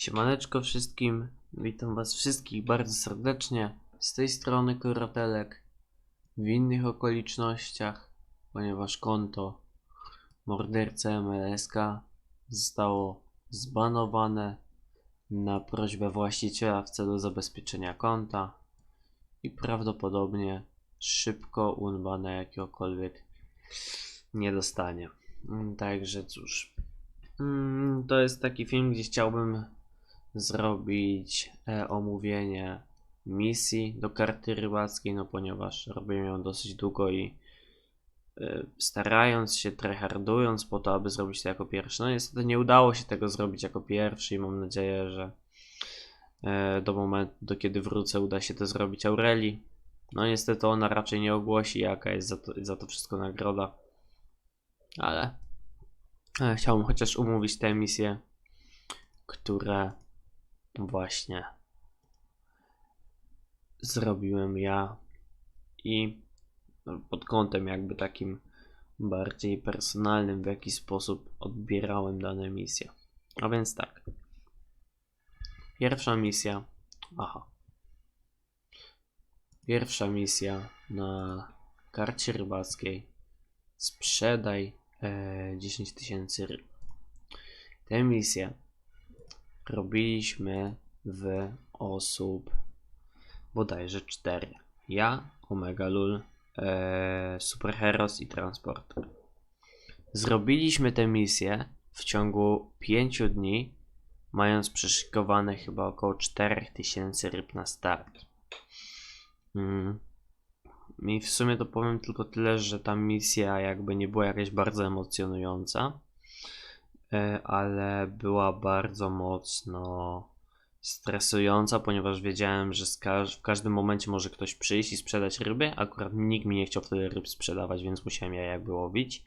Siemaneczko wszystkim, witam was wszystkich bardzo serdecznie. Z tej strony Korotelek. W innych okolicznościach, ponieważ konto morderca MLSK zostało zbanowane na prośbę właściciela w celu zabezpieczenia konta i prawdopodobnie szybko unbana jakiegokolwiek nie dostanie. Także cóż, Mm, To jest taki film, gdzie chciałbym zrobić e, omówienie misji do karty rybackiej, no ponieważ robiłem ją dosyć długo i e, starając się, tryhardując po to, aby zrobić to jako pierwszy. No niestety nie udało się tego zrobić jako pierwszy i mam nadzieję, że e, do momentu, do kiedy wrócę, uda się to zrobić Aureli. No niestety ona raczej nie ogłosi, jaka jest za to, za to wszystko nagroda. Ale E, Chciałbym chociaż umówić te misje, które właśnie zrobiłem ja i pod kątem jakby takim bardziej personalnym, w jaki sposób odbierałem dane misje. A więc tak. Pierwsza misja. Aha. Pierwsza misja na karcie rybackiej. Sprzedaj e, 10 tysięcy ryb. Tę misję robiliśmy w osób bodajże 4. Ja, Omega Lul, e, Super Heroes i Transporter. Zrobiliśmy tę misję w ciągu 5 dni, mając przeszykowane chyba około 4000 ryb na start. Mm. Mi w sumie to powiem tylko tyle, że ta misja jakby nie była jakaś bardzo emocjonująca, ale była bardzo mocno stresująca, ponieważ wiedziałem, że w każdym momencie może ktoś przyjść i sprzedać ryby. Akurat nikt mi nie chciał wtedy ryb sprzedawać, więc musiałem je jakby łowić.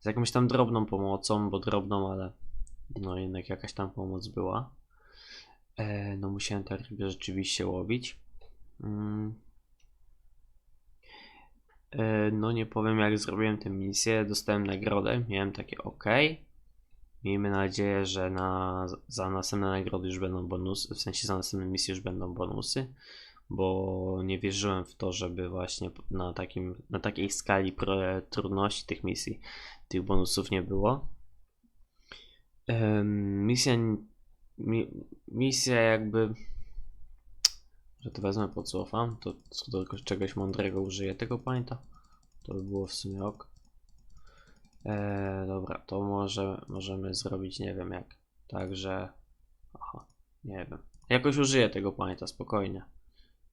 Z jakąś tam drobną pomocą, bo drobną, ale no jednak jakaś tam pomoc była. E, no musiałem te ryby rzeczywiście łowić. Mm. E, No nie powiem jak zrobiłem tę misję, dostałem nagrodę, miałem takie ok. Miejmy nadzieję, że na, za następne nagrody już będą bonusy, w sensie za następne misje już będą bonusy, bo nie wierzyłem w to, żeby właśnie na, takim, na takiej skali trudności tych misji tych bonusów nie było. Em, Misja, mi, misja jakby, że to wezmę podcofam, to co do czegoś mądrego użyję tego pamięta. To by było w sumie ok. Eee, dobra, to może możemy zrobić, nie wiem jak. Także. Aha, nie wiem. Jakoś użyję tego pamięta, spokojnie.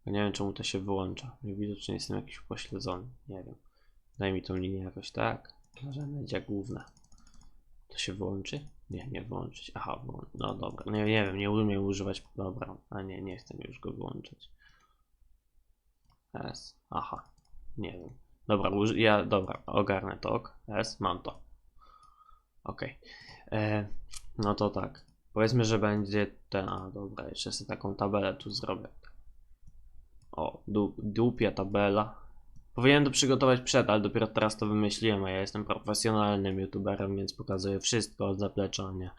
Nie wiem czemu to się wyłącza. Widocznie jestem jakiś upośledzony. Nie wiem. Daj mi tą linię jakoś tak. Narzędzia główne. To się wyłączy? Nie, nie wyłączyć. Aha, no dobra. Nie, nie wiem, nie umiem używać. Dobra, a nie, nie chcę już go wyłączyć. S. Aha, nie wiem. Dobra, ja, dobra, ogarnę to, ok. S, mam to. Ok. E, no to tak. Powiedzmy, że będzie ten, a dobra, jeszcze sobie taką tabelę tu zrobię. O, du, dupia tabela. Powinienem to przygotować przed, ale dopiero teraz to wymyśliłem, a ja jestem profesjonalnym youtuberem, więc pokazuję wszystko od zaplecza, nie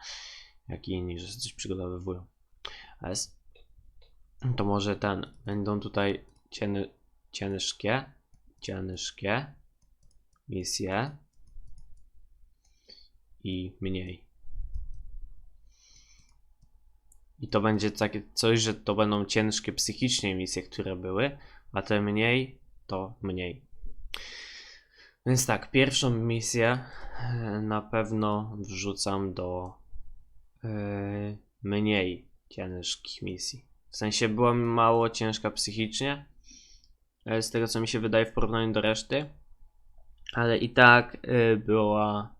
jak inni, że coś przygotowywują. S. To może ten, będą tutaj cieny, ciężkie, ciężkie misje i mniej. I to będzie takie coś, że to będą ciężkie psychicznie misje, które były, a te mniej to mniej. Więc tak, pierwszą misję e, na pewno wrzucam do e, mniej ciężkich misji. W sensie była mało ciężka psychicznie, z tego co mi się wydaje w porównaniu do reszty, ale i tak e, była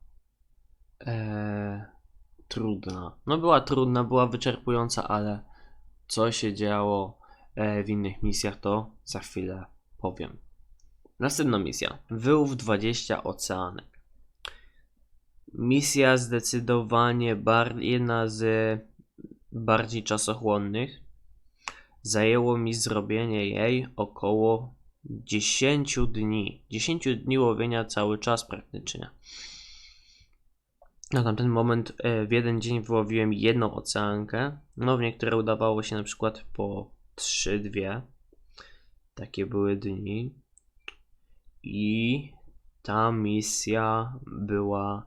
e, trudna. No była trudna, była wyczerpująca, ale co się działo e, w innych misjach to za chwilę powiem. Następna misja. Wyłów 20 oceanek. Misja zdecydowanie bar- jedna z bardziej czasochłonnych. Zajęło mi zrobienie jej około 10 dni. 10 dni łowienia cały czas praktycznie. Na tamten moment e, w jeden dzień wyłowiłem jedną oceankę. No, w niektóre udawało się na przykład po 3-2. Takie były dni. I ta misja była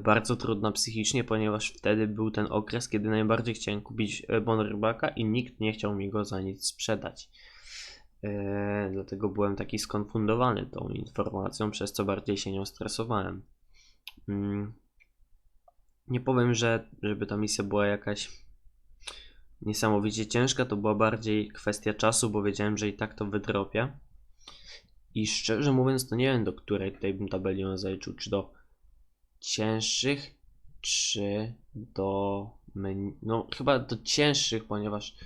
bardzo trudna psychicznie, ponieważ wtedy był ten okres, kiedy najbardziej chciałem kupić e, bon rybaka i nikt nie chciał mi go za nic sprzedać. E, dlatego byłem taki skonfundowany tą informacją, przez co bardziej się nią stresowałem. Mm. Nie powiem, że żeby ta misja była jakaś niesamowicie ciężka, to była bardziej kwestia czasu, bo wiedziałem, że i tak to wydropię. I szczerze mówiąc, to nie wiem, do której tutaj bym tabeli ją czy do cięższych, czy do. No, chyba do cięższych, ponieważ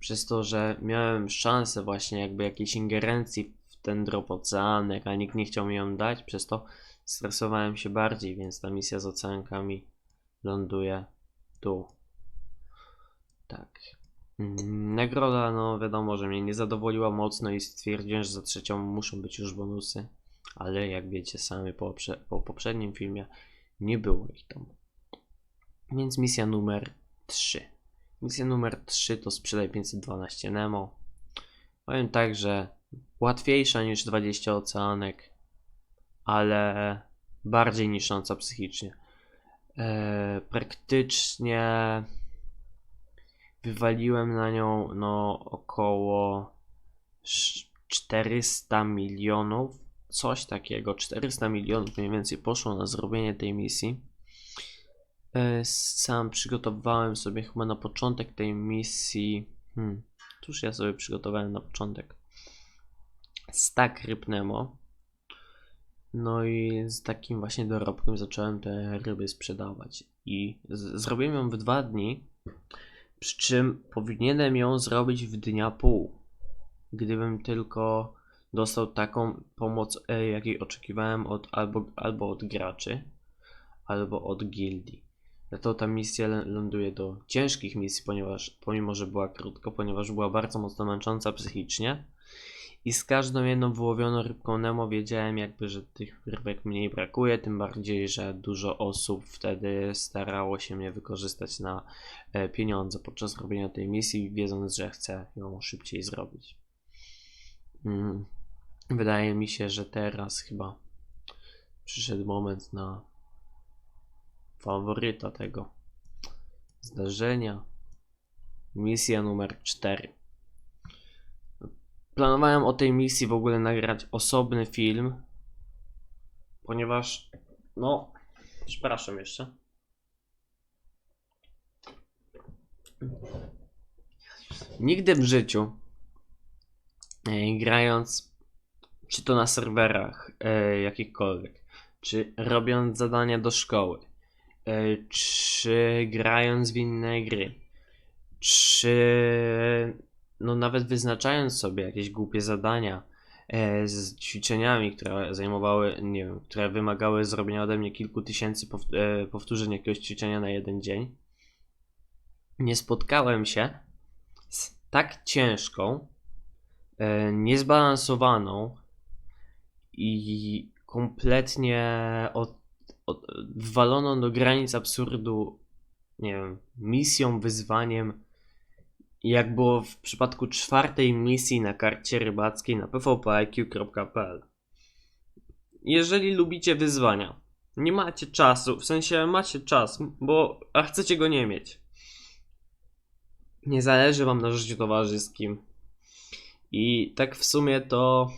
przez to, że miałem szansę właśnie jakby jakiejś ingerencji w ten drop oceanek, a nikt nie chciał mi ją dać, przez to stresowałem się bardziej, więc ta misja z oceankami ląduje tu. Tak. Mm, Nagroda, no wiadomo, że mnie nie zadowoliła mocno i stwierdziłem, że za trzecią muszą być już bonusy. Ale jak wiecie sami po, po poprzednim filmie nie było ich tam. Więc misja numer 3. Misja numer 3 to sprzedaj 512 Nemo. Powiem tak, że łatwiejsza niż 20 oceanek, ale bardziej niszcząca psychicznie. Eee, praktycznie wywaliłem na nią no około sz- 400 milionów, coś takiego, 400 milionów mniej więcej poszło na zrobienie tej misji. E, Sam przygotowałem sobie chyba na początek tej misji. Hmm, cóż ja sobie przygotowałem na początek? Stack ryb Nemo. No i z takim właśnie dorobkiem zacząłem te ryby sprzedawać. I zrobiłem ją w dwa dni, przy czym powinienem ją zrobić w dnia pół. Gdybym tylko dostał taką pomoc, e, jakiej oczekiwałem od, albo, albo od graczy, albo od gildii. To ta misja ląduje do ciężkich misji, ponieważ pomimo, że była krótko, ponieważ była bardzo mocno męcząca psychicznie. I z każdą jedną wyłowioną rybką Nemo wiedziałem jakby, że tych rybek mniej brakuje, tym bardziej, że dużo osób wtedy starało się mnie wykorzystać na e, pieniądze podczas robienia tej misji, wiedząc, że chcę ją szybciej zrobić. Mm. Wydaje mi się, że teraz chyba przyszedł moment na faworyta tego zdarzenia. Misja numer 4. Planowałem o tej misji w ogóle nagrać osobny film, ponieważ, no, przepraszam jeszcze. Nigdy w życiu, e, grając, czy to na serwerach e, jakichkolwiek, czy robiąc zadania do szkoły, e, czy grając w inne gry, czy no nawet wyznaczając sobie jakieś głupie zadania e, z ćwiczeniami, które zajmowały, nie wiem, które wymagały zrobienia ode mnie kilku tysięcy pow- e, powtórzeń jakiegoś ćwiczenia na jeden dzień, nie spotkałem się z tak ciężką, e, niezbalansowaną i kompletnie od, od, do granic absurdu, nie wiem, misją, wyzwaniem, jak było w przypadku czwartej misji na karcie rybackiej na pvpiq.pl. Jeżeli lubicie wyzwania, nie macie czasu, w sensie macie czas, bo a chcecie go nie mieć. Nie zależy wam na życiu towarzyskim. I tak w sumie to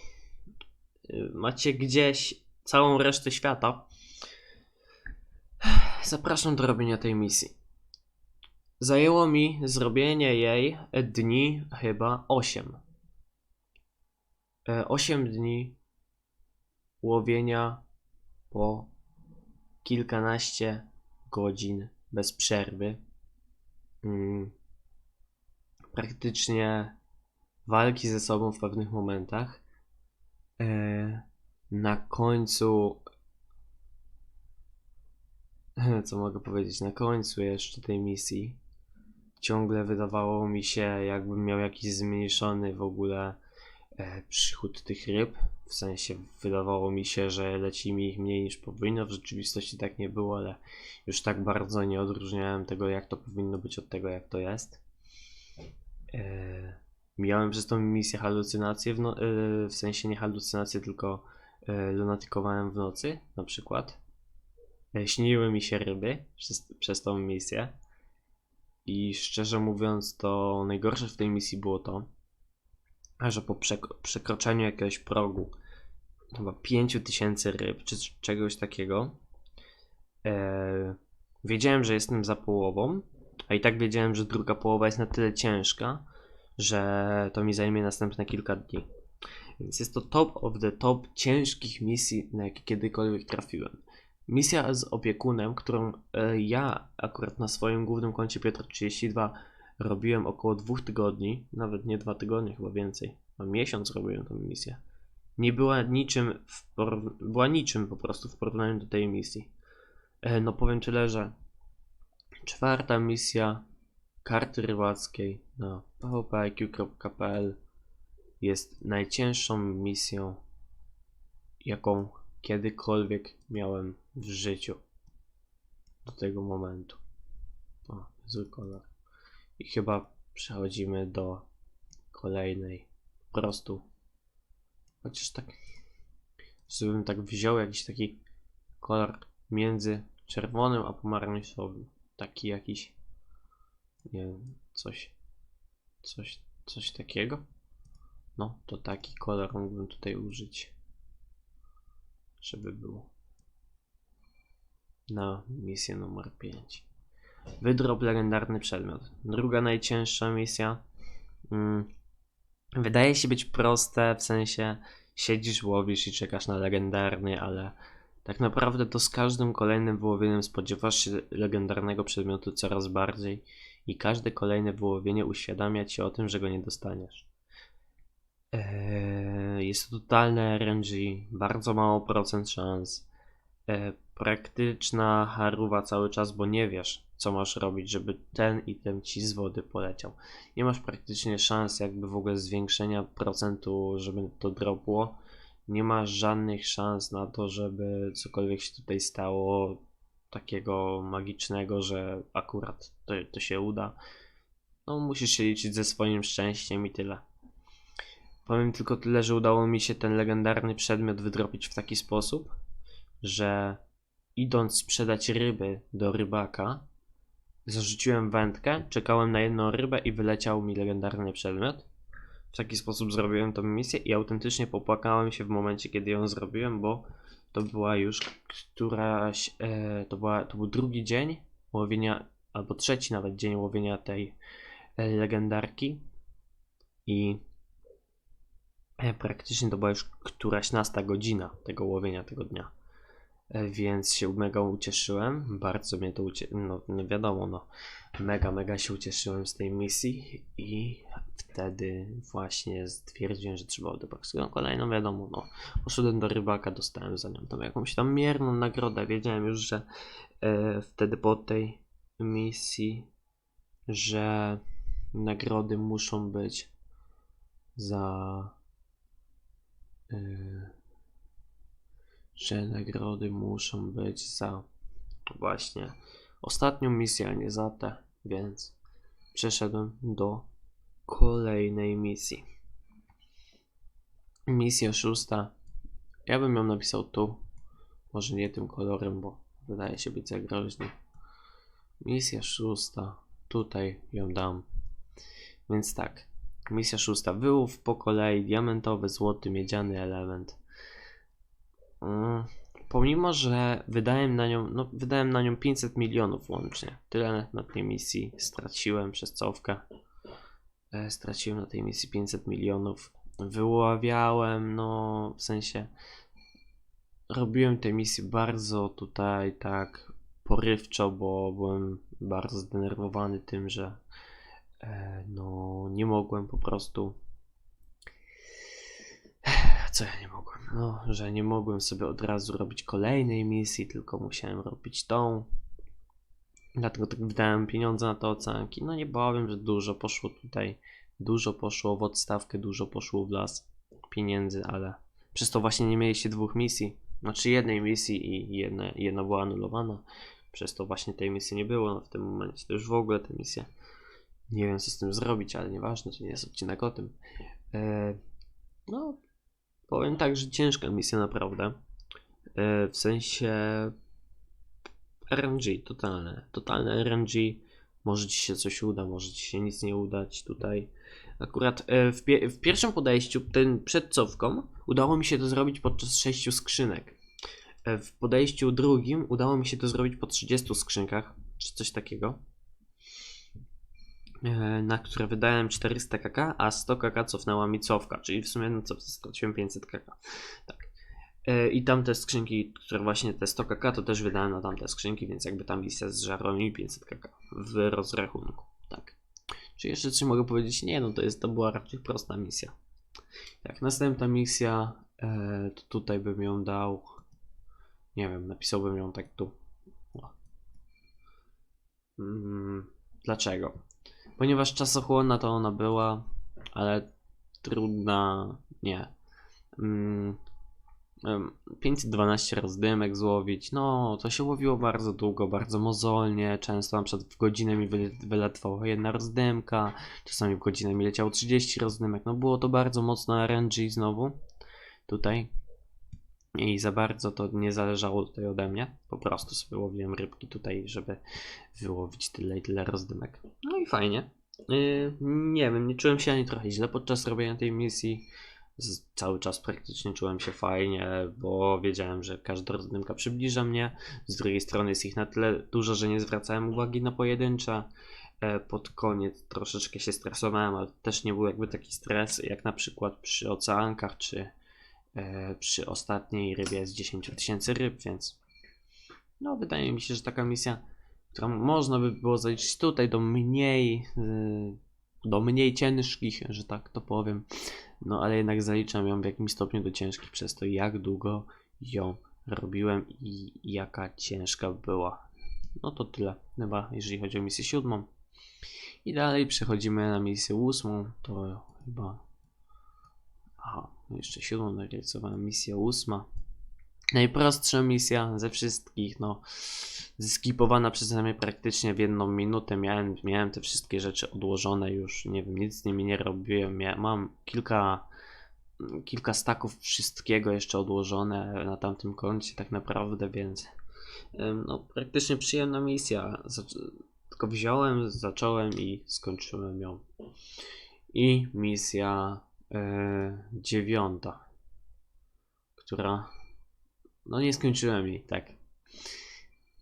macie gdzieś całą resztę świata. Zapraszam do robienia tej misji. Zajęło mi zrobienie jej dni chyba 8. 8 dni łowienia po kilkanaście godzin bez przerwy. Mm. Praktycznie walki ze sobą w pewnych momentach. E, Na końcu co mogę powiedzieć, na końcu jeszcze tej misji ciągle wydawało mi się, jakbym miał jakiś zmniejszony w ogóle e, przychód tych ryb. W sensie wydawało mi się, że leci mi ich mniej niż powinno. W rzeczywistości tak nie było, ale już tak bardzo nie odróżniałem tego, jak to powinno być od tego, jak to jest. E, miałem przez tą misję halucynacje, w, no, e, w sensie nie halucynacje, tylko e, lunatykowałem w nocy na przykład. E, śniły mi się ryby przez, przez tą misję. I szczerze mówiąc, to najgorsze w tej misji było to, że po przek- przekroczeniu jakiegoś progu, chyba 5000 ryb czy czegoś takiego, e, wiedziałem, że jestem za połową, a i tak wiedziałem, że druga połowa jest na tyle ciężka, że to mi zajmie następne kilka dni. Więc jest to top of the top ciężkich misji, na jakie kiedykolwiek trafiłem. Misja z opiekunem, którą e, ja akurat na swoim głównym koncie Piotr32 robiłem około dwóch tygodni, nawet nie dwa tygodnie, chyba więcej. A miesiąc robiłem tę misję. Nie była niczym, była niczym po prostu w porównaniu do tej misji. E, no powiem tyle, że czwarta misja karty rybackiej na pvpiq.pl jest najcięższą misją, jaką kiedykolwiek miałem w życiu do tego momentu. O, zły kolor. I chyba przechodzimy do kolejnej. Po prostu. Chociaż tak. Żebym tak wziął jakiś taki kolor między czerwonym a pomarańczowym. Taki jakiś. Nie coś. Coś, coś takiego. No, to taki kolor mógłbym tutaj użyć. Żeby było. Na misję numer 5. Wydrop legendarny przedmiot. Druga najcięższa misja. Mm, Wydaje się być proste, w sensie siedzisz, łowisz i czekasz na legendarny, ale tak naprawdę to z każdym kolejnym wyłowieniem spodziewasz się legendarnego przedmiotu coraz bardziej i każde kolejne wyłowienie uświadamia ci o tym, że go nie dostaniesz. Eee, Jest to totalne RNG, bardzo mało procent szans. E, praktyczna haruwa cały czas, bo nie wiesz, co masz robić, żeby ten item ci z wody poleciał. Nie masz praktycznie szans, jakby w ogóle zwiększenia procentu, żeby to dropło. Nie masz żadnych szans na to, żeby cokolwiek się tutaj stało takiego magicznego, że akurat to, to się uda. No, musisz się liczyć ze swoim szczęściem i tyle. Powiem tylko tyle, że udało mi się ten legendarny przedmiot wydropić w taki sposób, że idąc sprzedać ryby do rybaka, zarzuciłem wędkę, czekałem na jedną rybę i wyleciał mi legendarny przedmiot. W taki sposób zrobiłem tą misję i autentycznie popłakałem się w momencie, kiedy ją zrobiłem, bo to była już któraś, e, to, była, to był drugi dzień łowienia, albo trzeci nawet dzień łowienia tej e, legendarki i e, praktycznie to była już któraś nasta godzina tego łowienia tego dnia. E, Więc się mega ucieszyłem. Bardzo mnie to ucie... No, no wiadomo, no. Mega, mega się ucieszyłem z tej misji i wtedy właśnie stwierdziłem, że trzeba odebrać kolejną, wiadomo, no. Poszedłem do rybaka, dostałem za nią tam jakąś tam mierną nagrodę. Wiedziałem już, że e, wtedy po tej misji, że nagrody muszą być za... E, że nagrody muszą być za właśnie ostatnią misję, a nie za te, więc przeszedłem do kolejnej misji. Misja szósta. Ja bym ją napisał tu. Może nie tym kolorem, bo wydaje się być za groźny. Misja szósta. Tutaj ją dam. Więc tak. Misja szósta. Wyłów po kolei diamentowy, złoty, miedziany element. Mm, Pomimo, że wydałem na nią, no, wydałem na nią 500 milionów łącznie. Tyle na tej misji straciłem przez cofkę. E, Straciłem na tej misji 500 milionów. Wyławiałem, no w sensie robiłem tę misję bardzo tutaj tak porywczo, bo byłem bardzo zdenerwowany tym, że e, no nie mogłem po prostu co ja nie mogłem? No, że nie mogłem sobie od razu robić kolejnej misji, tylko musiałem robić tą. Dlatego tak wydałem pieniądze na te oceanki. No nie powiem, że dużo poszło tutaj. Dużo poszło w odstawkę, dużo poszło w las. pieniędzy, ale przez to właśnie nie mieliście dwóch misji. Znaczy jednej misji i jedna, jedna była anulowana. Przez to właśnie tej misji nie było no w tym momencie. To już w ogóle te misje. Nie wiem co z tym zrobić, ale nieważne, to nie jest odcinek o tym. E, no, powiem tak, że ciężka misja naprawdę. E, w sensie RNG, totalne. Totalne RNG. Może ci się coś uda, może ci się nic nie udać tutaj. Akurat e, w, pie- w pierwszym podejściu, ten przed cofką, udało mi się to zrobić podczas 6 skrzynek. E, W podejściu drugim udało mi się to zrobić po 30 skrzynkach, czy coś takiego. E, Na które wydałem 400 kk, a 100 kk cofnęła mi cofka, czyli w sumie na cofce straciłem 500 kk. Tak. E, I tamte skrzynki, które właśnie te 100 kk, to też wydałem na tamte skrzynki, więc jakby tam misja zżarła mi 500 kk w rozrachunku. Tak. Czy jeszcze coś mogę powiedzieć? Nie, no to jest, to była raczej prosta misja. Tak, następna misja, e, to tutaj bym ją dał, nie wiem, napisałbym ją tak tu. Mm, dlaczego? Ponieważ czasochłonna to ona była, ale trudna, nie. Mm, em, 512 rozdymek złowić, no to się łowiło bardzo długo, bardzo mozolnie, często na przykład w godzinę mi wylatywała jedna rozdymka, czasami w godzinę mi leciało 30 rozdymek, no było to bardzo mocno RNG znowu, tutaj. I za bardzo to nie zależało tutaj ode mnie, po prostu sobie łowiłem rybki tutaj, żeby wyłowić tyle i tyle rozdymek, no i fajnie. Yy, nie wiem, nie czułem się ani trochę źle podczas robienia tej misji, cały czas praktycznie czułem się fajnie, bo wiedziałem, że każda rozdymka przybliża mnie. Z drugiej strony jest ich na tyle dużo, że nie zwracałem uwagi na pojedyncze. E, Pod koniec troszeczkę się stresowałem, ale też nie był jakby taki stres, jak na przykład przy oceankach, czy e, przy ostatniej rybie z 10 tysięcy ryb, więc no wydaje mi się, że taka misja, którą można by było zaliczyć tutaj do mniej, y, do mniej ciężkich, że tak to powiem, no ale jednak zaliczam ją w jakimś stopniu do ciężkich przez to, jak długo ją robiłem i jaka ciężka była. No to tyle, chyba jeżeli chodzi o misję siódmą. I dalej przechodzimy na misję ósmą, to chyba... Aha, jeszcze siódmą narysowałem, misja ósma. Najprostsza misja ze wszystkich, no zeskipowana przeze mnie praktycznie w jedną minutę. Miałem, miałem te wszystkie rzeczy odłożone już, nie wiem, nic z nimi nie robiłem. Mia, mam kilka, kilka staków wszystkiego jeszcze odłożone na tamtym koncie tak naprawdę, więc no praktycznie przyjemna misja. Tylko wziąłem, zacząłem i skończyłem ją. I misja e, dziewiąta, która no nie skończyłem jej, tak.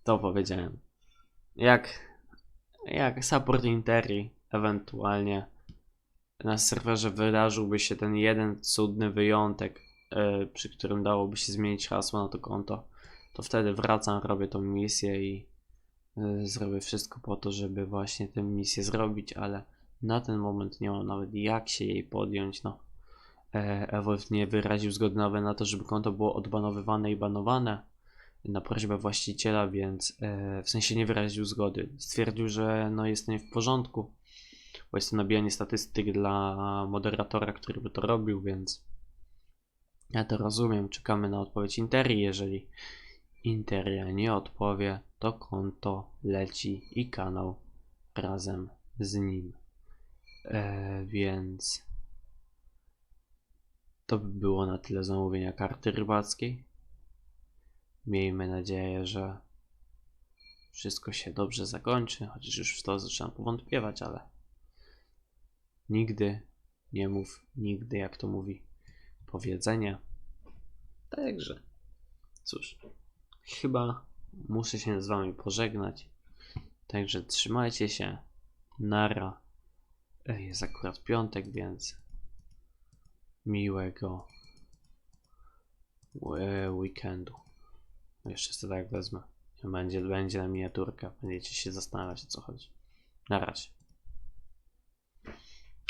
To powiedziałem. Jak, jak support Interi ewentualnie na serwerze wydarzyłby się ten jeden cudny wyjątek, e, przy którym dałoby się zmienić hasło na to konto, to wtedy wracam, robię tą misję i e, zrobię wszystko po to, żeby właśnie tę misję zrobić, ale na ten moment nie mam nawet jak się jej podjąć, no. Evolve nie wyraził zgody na to, żeby konto było odbanowywane i banowane na prośbę właściciela, więc e, w sensie nie wyraził zgody. Stwierdził, że no jest to nie w porządku, bo jest to nabijanie statystyk dla moderatora, który by to robił, więc ja to rozumiem. Czekamy na odpowiedź Interi. Jeżeli Interia nie odpowie, to konto leci i kanał razem z nim. E, więc to by było na tyle zamówienia karty rybackiej. Miejmy nadzieję, że wszystko się dobrze zakończy, chociaż już w to zaczynam powątpiewać, ale nigdy nie mów nigdy, jak to mówi powiedzenie. Także, cóż, chyba muszę się z wami pożegnać. Także trzymajcie się. Nara. Jest akurat piątek, więc miłego weekendu. Jeszcze sobie tak wezmę. Będzie, będzie na miniaturkę. Będziecie się zastanawiać o co chodzi. Na razie.